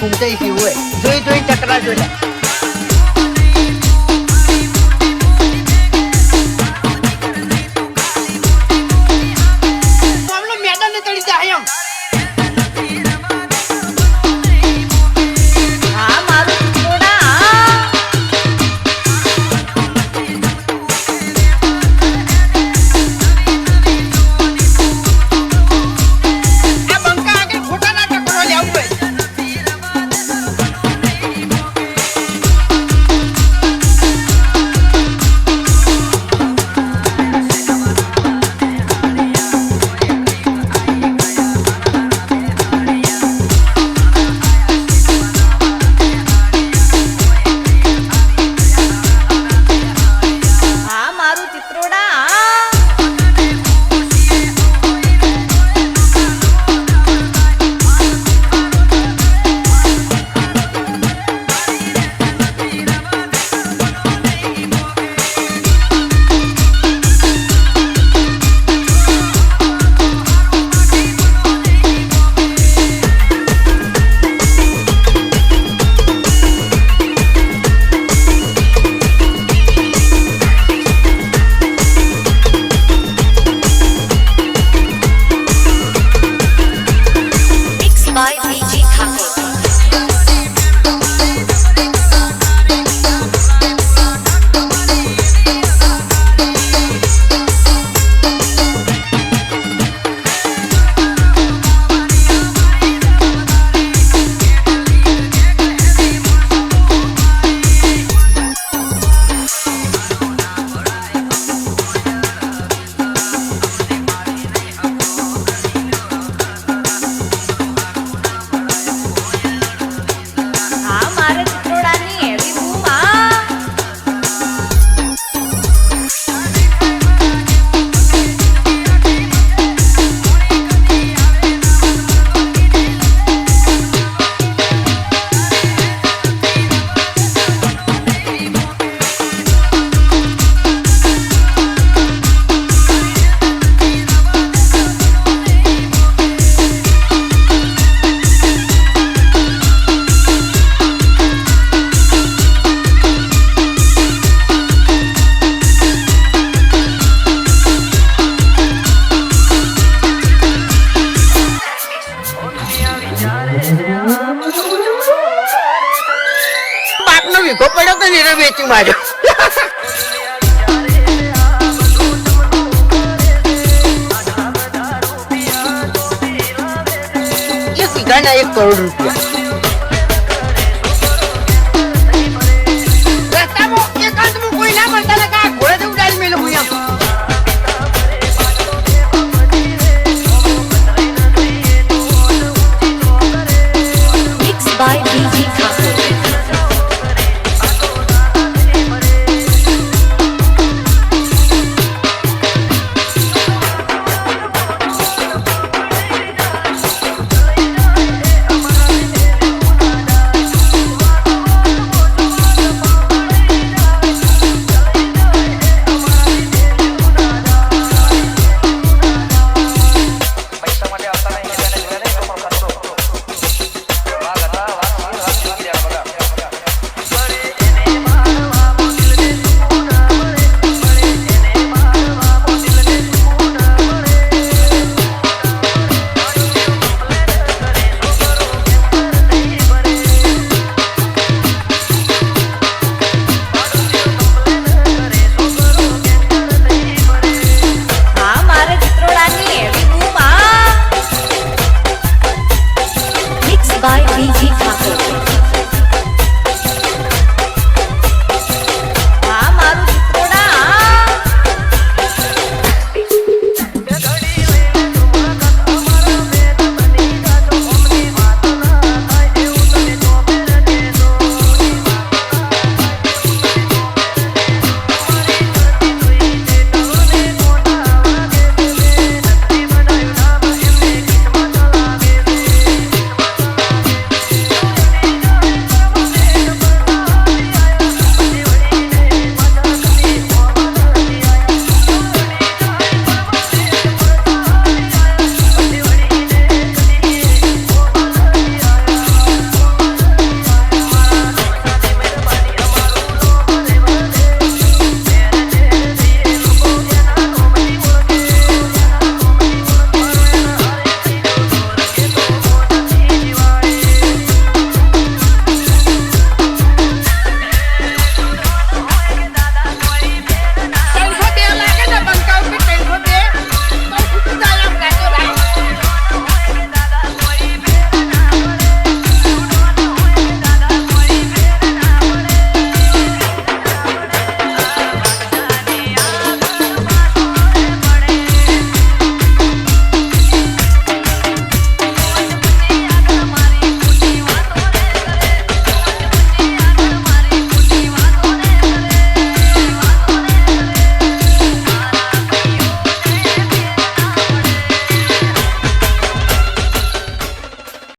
ફૂંકાઈ ગયું હોય. જોઈ જોઈ ચકરા જોઈ ભીખો પડ્યો તો એને વેચી માર્યો? એક કરોડ રૂપિયા.